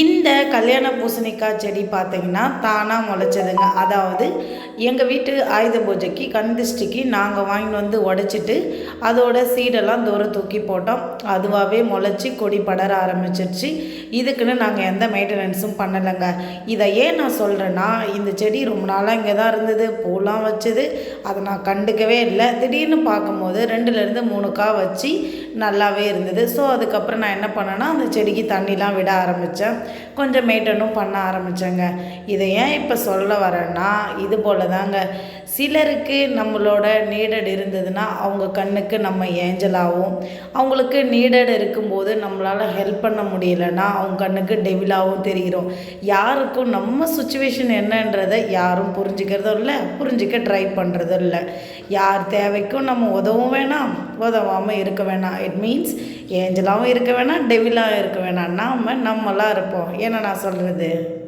இந்த கல்யாண பூசணிக்காய் செடி பார்த்தீங்கன்னா தானாக முளைச்சதுங்க. அதாவது எங்கள் வீட்டு ஆயுத பூஜைக்கு கண்திஷ்டிக்கு நாங்கள் வாங்கிட்டு வந்து உடைச்சிட்டு அதோட சீடெல்லாம் தூரம் தூக்கி போட்டோம். அதுவாகவே முளைச்சி கொடி படர ஆரம்பிச்சிருச்சு. இதுக்குன்னு நாங்கள் எந்த மெயின்டெனன்ஸும் பண்ணலைங்க. இதை ஏன் நான் சொல்கிறேன்னா இந்த செடி ரொம்ப நாளாக இங்கே தான் இருந்தது. பூலாம் வச்சது. அதை நான் கண்டுக்கவே இல்லை. திடீர்னு பார்க்கும்போது ரெண்டுலேருந்து மூணு காய் வச்சு நல்லாவே இருந்தது. ஸோ அதுக்கப்புறம் நான் என்ன பண்ணேன்னா அந்த செடிக்கு தண்ணிலாம் விட ஆரம்பித்தேன் கொஞ்சம் மெயின்டனும் பண்ண ஆரம்பித்தேங்க இதை ஏன் இப்போ சொல்ல வரேன்னா இது போல் தாங்க சிலருக்கு நம்மளோட நீடட் இருந்ததுன்னா அவங்க கண்ணுக்கு நம்ம ஏஞ்சலாகவும் அவங்களுக்கு நீடட் இருக்கும்போது நம்மளால் ஹெல்ப் பண்ண முடியலன்னா அவங்க கண்ணுக்கு டெவிலாகவும் தெரிகிறோம். யாருக்கும் நம்ம சுச்சுவேஷன் என்னன்றதை யாரும் புரிஞ்சுக்கிறதும் இல்லை புரிஞ்சிக்க ட்ரை பண்ணுறதும் இல்லை. யார் தேவைக்கும் நம்ம உதவும் வேணாம் உதவாமல் இருக்க வேணாம். இட் மீன்ஸ் ஏஞ்சலாகவும் இருக்க வேணாம் டெவிலாகவும் இருக்க வேணாம். நாம் நம்மளாக இருப்போம். என்ன நான் சொல்கிறது